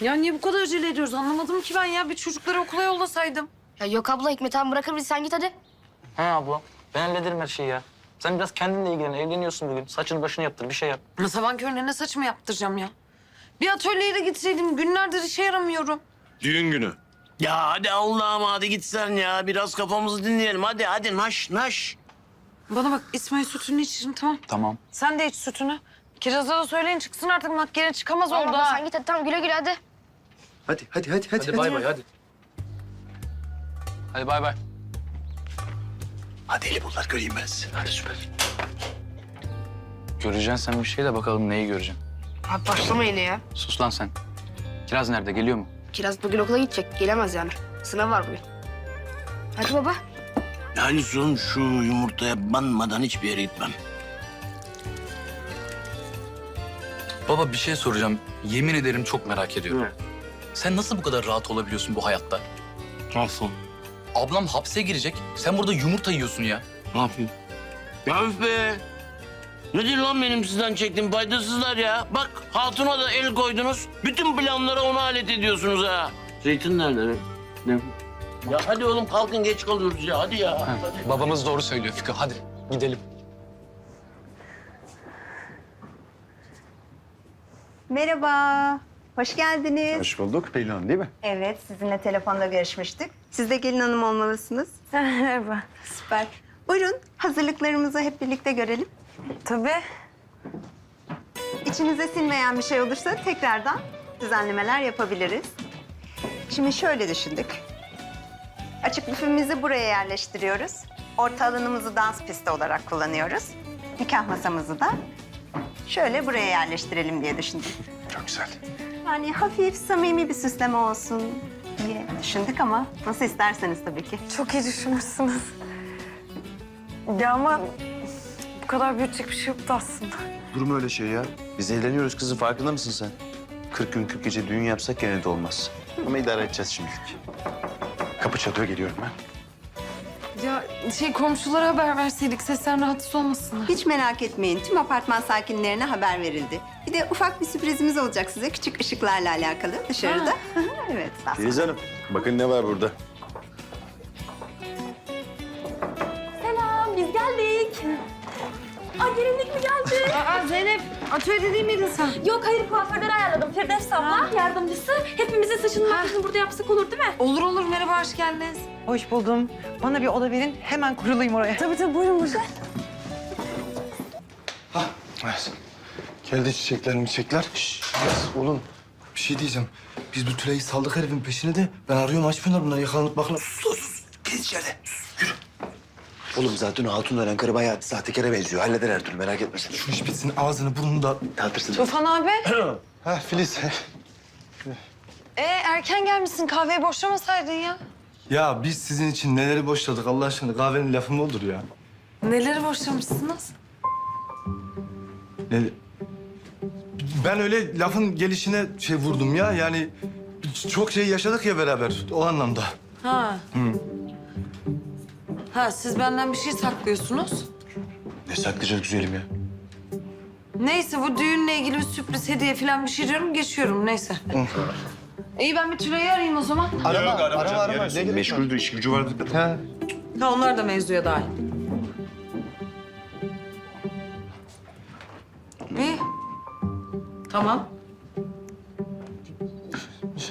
Ya niye bu kadar acele ediyoruz anlamadım ki ben ya. Bir çocukları okula yollasaydım. Ya yok abla Hikmet abi bırakır bizi sen git hadi. He abla. Ben hallederim her şeyi ya. Sen biraz kendinle ilgilen. Evleniyorsun bugün. Saçını başını yaptır. Bir şey yap. Ya sabah körüne ne saçımı yaptıracağım ya? Bir atölyeye de gitseydim. Günlerdir işe yaramıyorum. Düğün günü. Ya hadi Allah'ım hadi git sen ya. Biraz kafamızı dinleyelim. Hadi hadi naş naş. Bana bak İsmail sütünü içirin tamam. Tamam. Sen de iç sütünü. Kiraz'a da söyleyin çıksın artık makyene çıkamaz Tamam oldu abla ha. sen git hadi tamam güle güle hadi. Hadi hadi hadi hadi. Hadi bay bay hadi. Hadi bay bay. Hadi eli bunlar göreyim ben sizi. Hadi süper. Göreceksin sen bir şey de bakalım neyi göreceksin. Abi başlama yine ya. Sus lan sen. Kiraz nerede? Geliyor mu? Kiraz bugün okula gidecek gelemez yani. Sınav var bugün. Hadi baba. Yani son şu yumurtaya banmadan hiçbir yere gitmem. Baba bir şey soracağım. Yemin ederim çok merak ediyorum. Sen nasıl bu kadar rahat olabiliyorsun bu hayatta? Nasıl? Ablam hapse girecek. Sen burada yumurta yiyorsun ya. Ne yapayım? Ya üf be. Nedir lan benim sizden çektiğim faydasızlar ya? Bak hatuna da el koydunuz. Bütün planlara onu alet ediyorsunuz ha. Zeytin nerede? Ne? Ya hadi oğlum kalkın geç kalıyoruz ya. Hadi ya. Hadi. Babamız doğru söylüyor Fikri. Hadi gidelim. Merhaba, hoş geldiniz. Hoş bulduk Pelin Hanım değil mi? Evet, sizinle telefonda görüşmüştük. Siz de gelin hanım olmalısınız. Merhaba. Süper. Buyurun, hazırlıklarımızı hep birlikte görelim. Tabii. İçinize sinmeyen bir şey olursa tekrardan düzenlemeler yapabiliriz. Şimdi şöyle düşündük. Açık büfemizi buraya yerleştiriyoruz. Orta alanımızı dans pisti olarak kullanıyoruz. Nikah masamızı da şöyle buraya yerleştirelim diye düşündük. Çok güzel. Yani hafif, samimi bir süsleme olsun diye düşündük ama nasıl isterseniz tabii ki. Çok iyi düşünmüşsünüz. Ya ama bu kadar büyütecek bir şey yoktu aslında. Durma öyle şey ya. Biz eğleniyoruz kızım farkında mısın sen? 40 gün 40 gece düğün yapsak gene de olmaz. Ama idare edeceğiz şimdilik. Kapı çatıyor geliyorum ben. Ya şey komşulara haber verseydik sesler rahatsız olmasınlar. Hiç merak etmeyin, tüm apartman sakinlerine haber verildi. Bir de ufak bir sürprizimiz olacak size, küçük ışıklarla alakalı dışarıda. evet, sağ Filiz Hanım bakın ne var burada. Selam, biz geldik. Ay gelinlik mi geldi? Aa Zeynep atölyede değil miydin sen? Yok hayır kuaförleri ayarladım. Firdevs abla yardımcısı. Hepimizin saçını makyajını burada yapsak olur değil mi? Olur olur merhaba hoş geldiniz. Hoş buldum. Bana bir oda verin. Hemen kurulayım oraya. Tabii tabii buyurun buyurun. Evet. Geldi çiçekler çiçekler? Şşş, oğlum bir şey diyeceğim. Biz bu Tülay'ı saldık herifin peşine de ben arıyorum açmıyorlar bunlar yakalanıp bakın. Sus sus. Git içeride. Sus, yürü. Oğlum zaten o hatun dönen karı bayağı sahtekara benziyor. Halleder her türlü merak etme sen. Şu iş bitsin ağzını burnunu da... Dağıtırsın. Tufan abi. Ha Filiz. Ee erken gelmişsin kahveyi boşlamasaydın ya. ya biz sizin için neleri boşladık Allah aşkına. Kahvenin lafı mı olur ya? Neleri boşlamışsınız? Ne... Ben öyle lafın gelişine şey vurdum ya. Yani çok şey yaşadık ya beraber o anlamda. Ha. Ha siz benden bir şey saklıyorsunuz. Ne saklayacağız güzelim ya? Neyse bu düğünle ilgili bir sürpriz hediye falan bir şey diyorum geçiyorum neyse. İyi ben bir Tülay'ı arayayım o zaman. Arama, arama, arama. Ne gerek var? Meşguldü, iş gücü vardı. Ha. Ha onlar da mevzuya dahil. İyi. Tamam.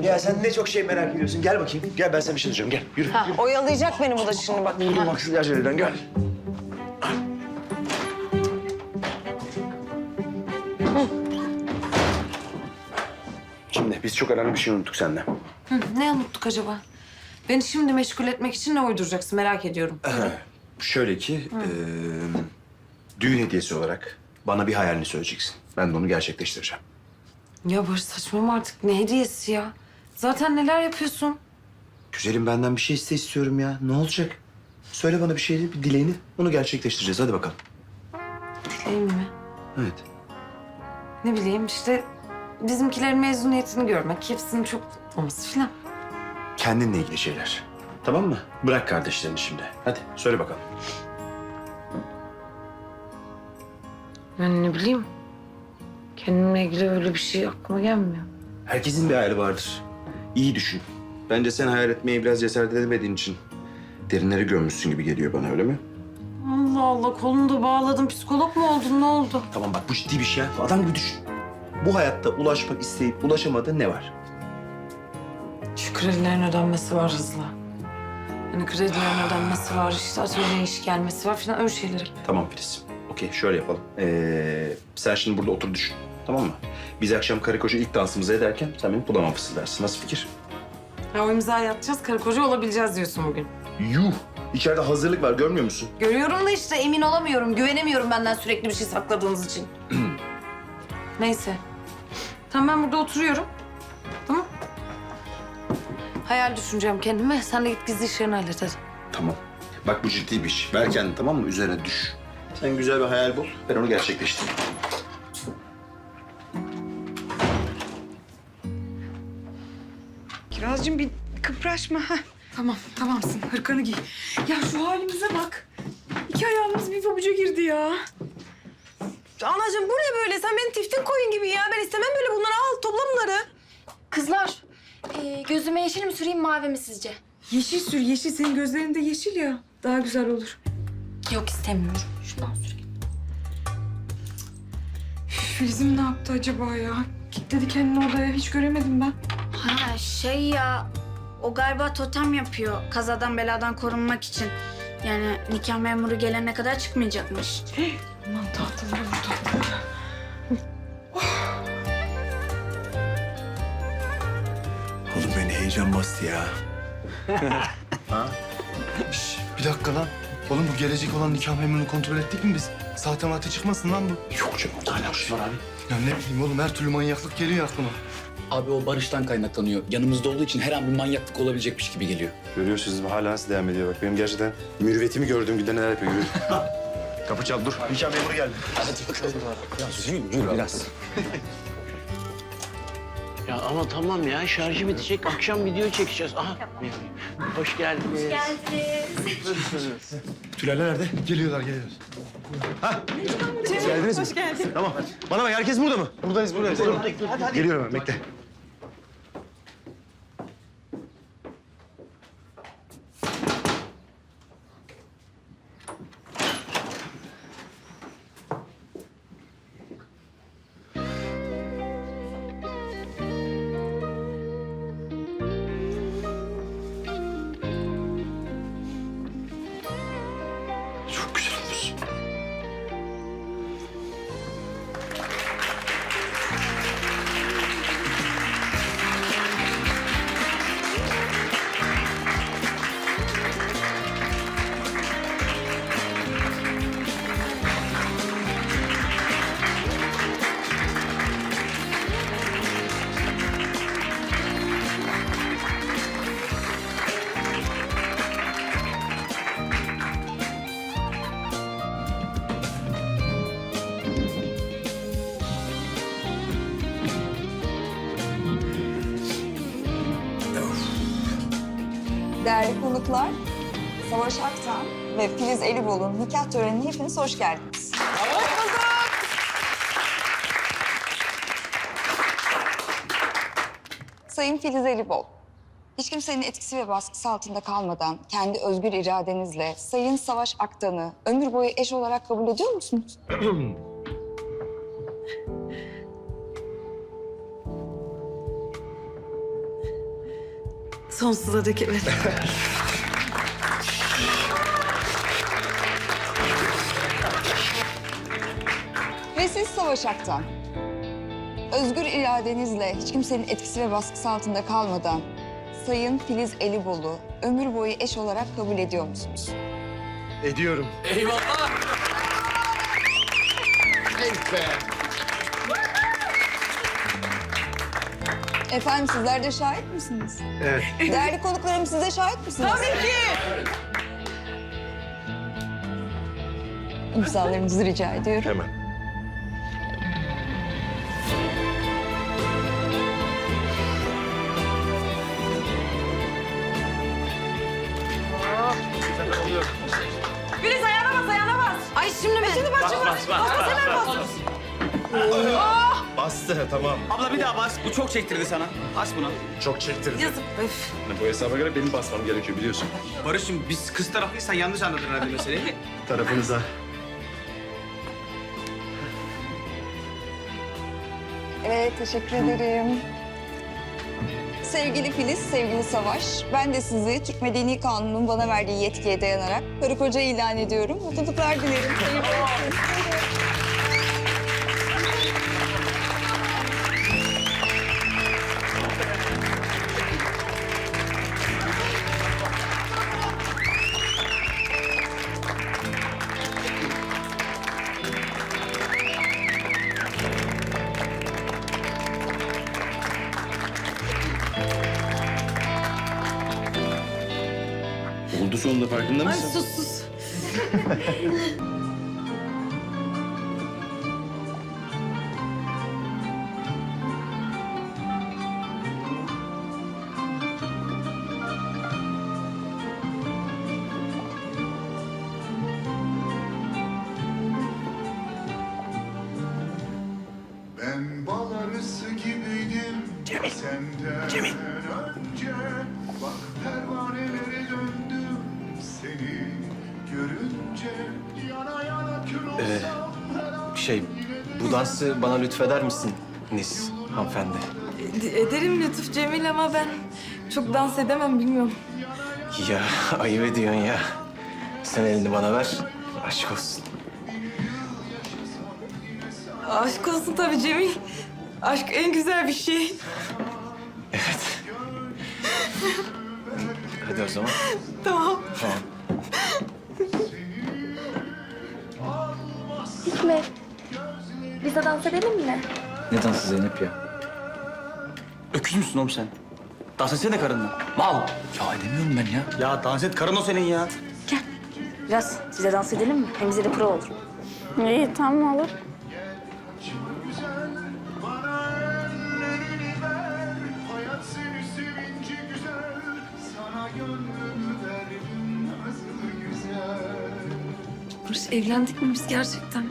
Ya sen ne çok şey merak ediyorsun. Gel bakayım. Gel ben sana bir şey diyeceğim. Gel yürü. Ha oyalayacak beni bu da şimdi bak. Yürü baksın aceleden gel. Şimdi biz çok önemli bir şey unuttuk senden. Hı, ne unuttuk acaba? Beni şimdi meşgul etmek için ne uyduracaksın merak ediyorum. Şöyle ki, eee, düğün hediyesi olarak bana bir hayalini söyleyeceksin. Ben de onu gerçekleştireceğim. Ya Barış saçmalama artık ne hediyesi ya? Zaten neler yapıyorsun? Güzelim benden bir şey iste istiyorum ya. Ne olacak? Söyle bana bir şey, bir dileğini. Onu gerçekleştireceğiz. Hadi bakalım. Dileğim mi? Evet. Ne bileyim işte bizimkilerin mezuniyetini görmek, hepsinin çok olması filan. Kendinle ilgili şeyler. Tamam mı? Bırak kardeşlerini şimdi. Hadi söyle bakalım. Yani ne bileyim kendimle ilgili öyle bir şey aklıma gelmiyor. Herkesin bir hayali vardır. İyi düşün. Bence sen hayal etmeye biraz cesaret edemediğin için derinleri görmüşsün gibi geliyor bana öyle mi? Allah Allah kolunu da bağladın. Psikolog mu oldun? Ne oldu? Tamam bak bu ciddi bir şey. Adam gibi düşün. Bu hayatta ulaşmak isteyip ulaşamadığı ne var? Şu kredilerin ödenmesi var hızla. Hani kredilerin ödenmesi var, işte atölyeye iş gelmesi var falan öyle şeyler. Tamam Filiz. Okey şöyle yapalım. Ee, sen şimdi burada otur düşün. Tamam mı? Biz akşam karı koca ilk dansımızı ederken sen benim kulağıma fısıldarsın. Nasıl fikir? Ya o imzayı atacağız, karı koca olabileceğiz diyorsun bugün. Yuh! İçeride hazırlık var görmüyor musun? Görüyorum da işte emin olamıyorum, güvenemiyorum benden sürekli bir şey sakladığınız için. Neyse. Tamam ben burada oturuyorum. Tamam. Hayal düşüneceğim kendime. Sen de git gizli işlerini hallet hadi. Tamam. Bak bu ciddi bir iş. Ver kendini tamam mı? Üzerine düş. Sen güzel bir hayal bul. Ben onu gerçekleştireyim. Kirazcığım bir kıpraşma. ha. Tamam, tamamsın. Hırkanı giy. Ya şu halimize bak. İki ayağımız bir pabuca girdi ya. Anacığım bu ne böyle? Sen beni tiftin koyun gibi ya. Ben istemem böyle bunları. Al topla bunları. Kızlar, e, gözüme yeşil mi süreyim mavi mi sizce? Yeşil sür, yeşil. Senin gözlerinde yeşil ya. Daha güzel olur. Yok istemiyorum. Şundan süreyim. Filiz'im ne yaptı acaba ya? Kilitledi kendini odaya. Hiç göremedim ben. Ha şey ya o galiba totem yapıyor kazadan beladan korunmak için. Yani nikah memuru gelene kadar çıkmayacakmış. Aman tahtaları burada. Oğlum beni heyecan bastı ya. ha? Şş, bir dakika lan. Oğlum bu gelecek olan nikah memurunu kontrol ettik mi biz? Sahte mahte çıkmasın lan bu. Yok canım. Hala var abi. Ya ne bileyim oğlum her türlü manyaklık geliyor aklıma. Abi o barıştan kaynaklanıyor. Yanımızda olduğu için her an bir manyaklık olabilecekmiş gibi geliyor. Görüyorsunuz hala nasıl devam ediyor bak. Benim gerçekten mürüvvetimi gördüğüm günden neler yapıyor. Yürü. Kapı çal dur. Nikah memuru geldi. Ya ama tamam ya şarjı bitecek. Akşam video çekeceğiz. Aha. Hoş geldiniz. Tülaylar nerede? Geliyorlar geliyorlar. Geldiniz Hoş geldin. Tamam. Bana bak herkes burada mı? Buradayız buradayız. Geliyorum ben bekle. Değerli konuklar, Savaş Aktan ve Filiz Elibolu'nun nikah törenine hepiniz hoş geldiniz. Sayın Filiz Elibol, hiç kimsenin etkisi ve baskısı altında kalmadan kendi özgür iradenizle Sayın Savaş Aktan'ı ömür boyu eş olarak kabul ediyor musunuz? Sonsuza dek evet. Ve siz Savaş Aktan, özgür iradenizle hiç kimsenin etkisi ve baskısı altında kalmadan Sayın Filiz Elibolu ömür boyu eş olarak kabul ediyor musunuz? Ediyorum. Eyvallah. Efendim sizler de şahit misiniz? Evet. Değerli konuklarım siz de şahit misiniz? Tabii ki. İmzalarınızı rica ediyorum. Hemen. Filiz ayağına bas, ayağına bas. Ay şimdi mi? Şimdi bas, şimdi bas. Bas, bas, hemen bas. Bastı tamam. Abla bir daha bas. Bu çok çektirdi sana. Bas buna. Çok çektirdi. Yazık. Öf. Bu hesaba göre benim basmam gerekiyor biliyorsun. Barış'ım biz kız taraflıysan yanlış anladın herhalde meseleyi. Tarafınıza. Evet, teşekkür ederim. Sevgili Filiz, sevgili Savaş, ben de sizi Türk Medeni Kanunu'nun bana verdiği yetkiye dayanarak karı koca ilan ediyorum. Mutluluklar dilerim. Olsun. Şey, bu dansı bana lütfeder misin Nis hanımefendi? E- Ederim Lütuf Cemil ama ben çok dans edemem bilmiyorum. Ya ayıp ediyorsun ya. Sen elini bana ver. Aşk olsun. Aşk olsun tabii Cemil. Aşk en güzel bir şey. Evet. Hadi o zaman. Tamam. Tamam. Hikmet. Biz de dans edelim mi? Ne dansı Zeynep ya? Öküz müsün oğlum sen? Dans etsene karınla. Mal. Ya edemiyorum ben ya. Ya dans et karın o senin ya. Biraz size dans edelim mi? Hem bize de pro olur. İyi tamam olur. Bana ellerini ver Hayat seni sevince güzel Sana gönlümü verdim nasıl güzel Barış evlendik mi biz gerçekten?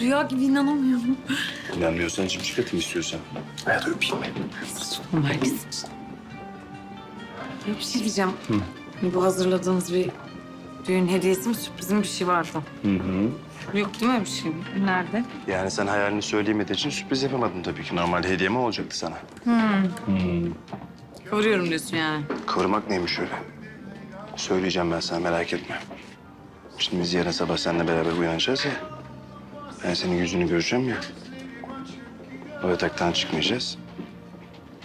Rüya gibi inanamıyorum. İnanmıyorsan cimcik atayım istiyorsan. Hayat öpeyim? Ömer bizim için. Ya bir şey diyeceğim. Hani Bu hazırladığınız bir düğün hediyesi mi sürprizim bir şey vardı. Hı hı. Yok değil mi bir şey? Nerede? Yani sen hayalini söyleyemediğin için sürpriz yapamadın tabii ki. Normalde hediye mi olacaktı sana? Koruyorum diyorsun yani. Kıvırmak neymiş öyle? Söyleyeceğim ben sana merak etme. Şimdi biz yarın sabah seninle beraber uyanacağız ya. Ben senin yüzünü göreceğim ya. O yataktan çıkmayacağız.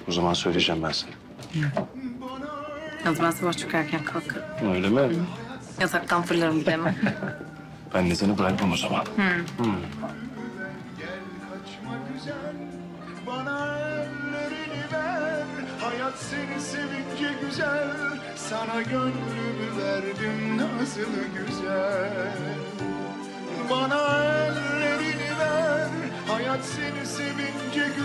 O zaman söyleyeceğim ben sana. Yalnız ben sabah çok erken kalkarım. Öyle mi? Yataktan fırlarım bir de hemen. Ben de seni bırakmam o zaman. kaçma güzel Bana ellerini ver Hayat seni sevince güzel Sana gönlümü verdim nasıl güzel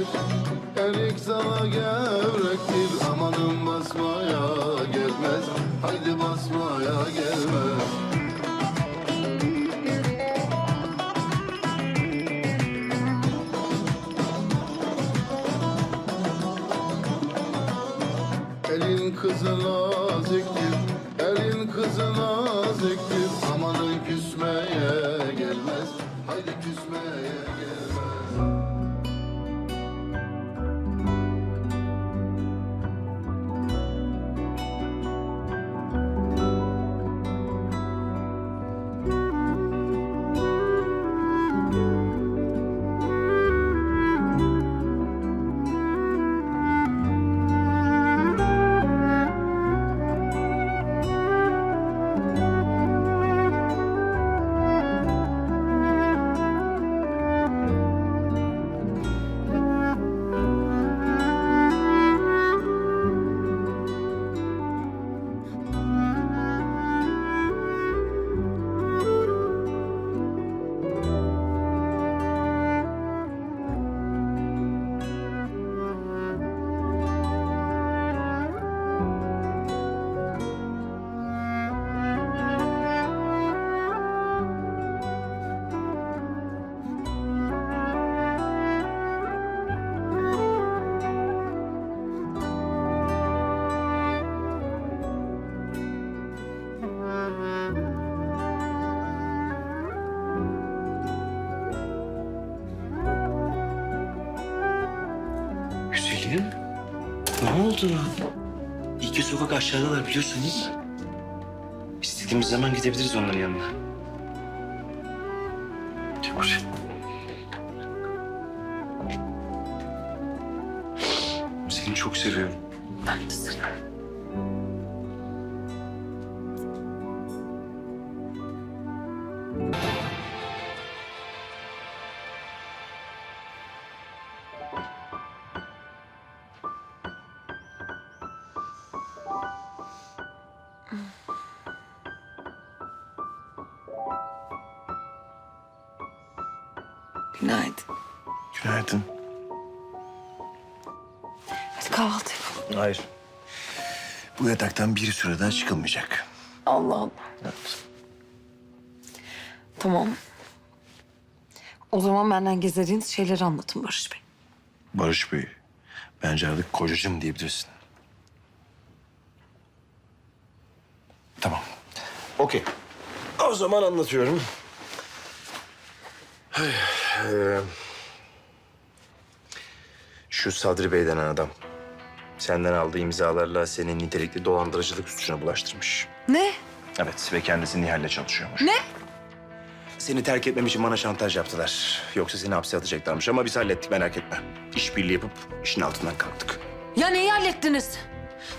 gevrektir, erik dalı gevrektir. Amanın basmaya gelmez, haydi basmaya gelmez. Oldu? İki sokak aşağıdalar biliyorsun değil mi? İstediğimiz zaman gidebiliriz onların yanına. Çok. Seni çok seviyorum. Ben de seni. Günaydın. Günaydın. Hadi kahvaltı yapalım. Hayır. Bu yataktan bir süre daha çıkılmayacak. Allah Allah. Tamam. O zaman benden gizlediğiniz şeyleri anlatın Barış Bey. Barış Bey, bence artık kocacığım diyebilirsin. Okey. O zaman anlatıyorum. Eee, Şu Sadri Bey denen adam. Senden aldığı imzalarla seni nitelikli dolandırıcılık suçuna bulaştırmış. Ne? Evet ve kendisi Nihal'le çalışıyormuş. Ne? Seni terk etmem için bana şantaj yaptılar. Yoksa seni hapse atacaklarmış ama biz hallettik merak etme. İşbirliği yapıp işin altından kalktık. Ya neyi hallettiniz?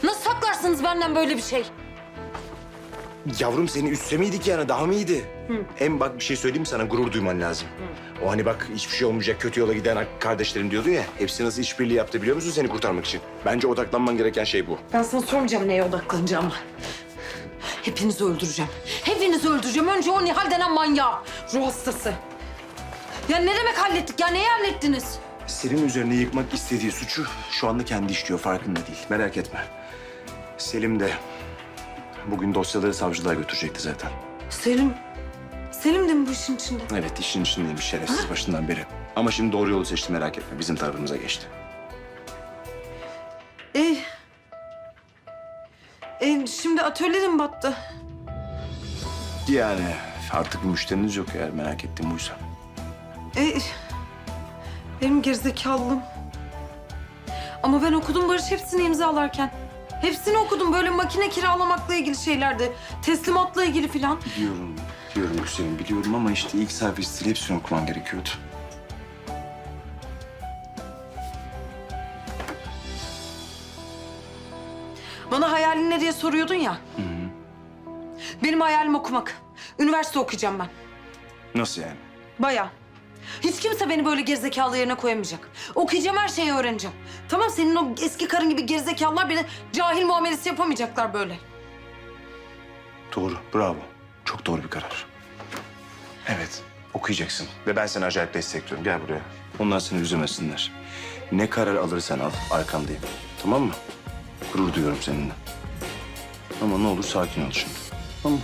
Nasıl saklarsınız benden böyle bir şey? Yavrum seni üstse miydik yani daha mı iyiydi? Hem bak bir şey söyleyeyim sana gurur duyman lazım. O hani bak hiçbir şey olmayacak kötü yola giden kardeşlerim diyordu ya. Hepsi nasıl işbirliği yaptı biliyor musun seni kurtarmak için? Bence odaklanman gereken şey bu. Ben sana sormayacağım neye odaklanacağımı. Hepinizi öldüreceğim. Hepinizi öldüreceğim. Önce o Nihal denen manyağı. Ruh hastası. Ya ne demek hallettik ya? Neyi hallettiniz? Senin üzerine yıkmak istediği suçu şu anda kendi işliyor farkında değil. Merak etme. Selim de bugün dosyaları savcılığa götürecekti zaten. Selim. Selim de mi bu işin içinde? Evet işin içindeymiş şerefsiz başından beri. Ama şimdi doğru yolu seçti merak etme. Bizim tarafımıza geçti. E, e şimdi atölyede mi battı? Yani artık bir müşteriniz yok eğer merak ettiğim buysa. E, benim gerizekalılığım. Ama ben okudum Barış hepsini imzalarken. Hepsini okudum böyle makine kiralamakla ilgili şeylerdi. Teslimatla ilgili filan. Biliyorum, biliyorum Hüseyin biliyorum ama işte ilk stili hepsini okuman gerekiyordu. Bana hayalin ne diye soruyordun ya. Benim hayalim okumak. Üniversite okuyacağım ben. Nasıl yani? Baya. Hiç kimse beni böyle gerizekalı yerine koyamayacak. Okuyacağım her şeyi öğreneceğim. Tamam senin o eski karın gibi gerizekalılar beni cahil muamelesi yapamayacaklar böyle. Doğru, bravo. Çok doğru bir karar. Evet, okuyacaksın. Ve ben seni acayip destekliyorum. Gel buraya. Onlar seni üzülmesinler. Ne karar alırsan al, arkandayım. Tamam mı? Gurur duyuyorum seninle. Ama ne olur sakin ol şimdi. Tamam mı?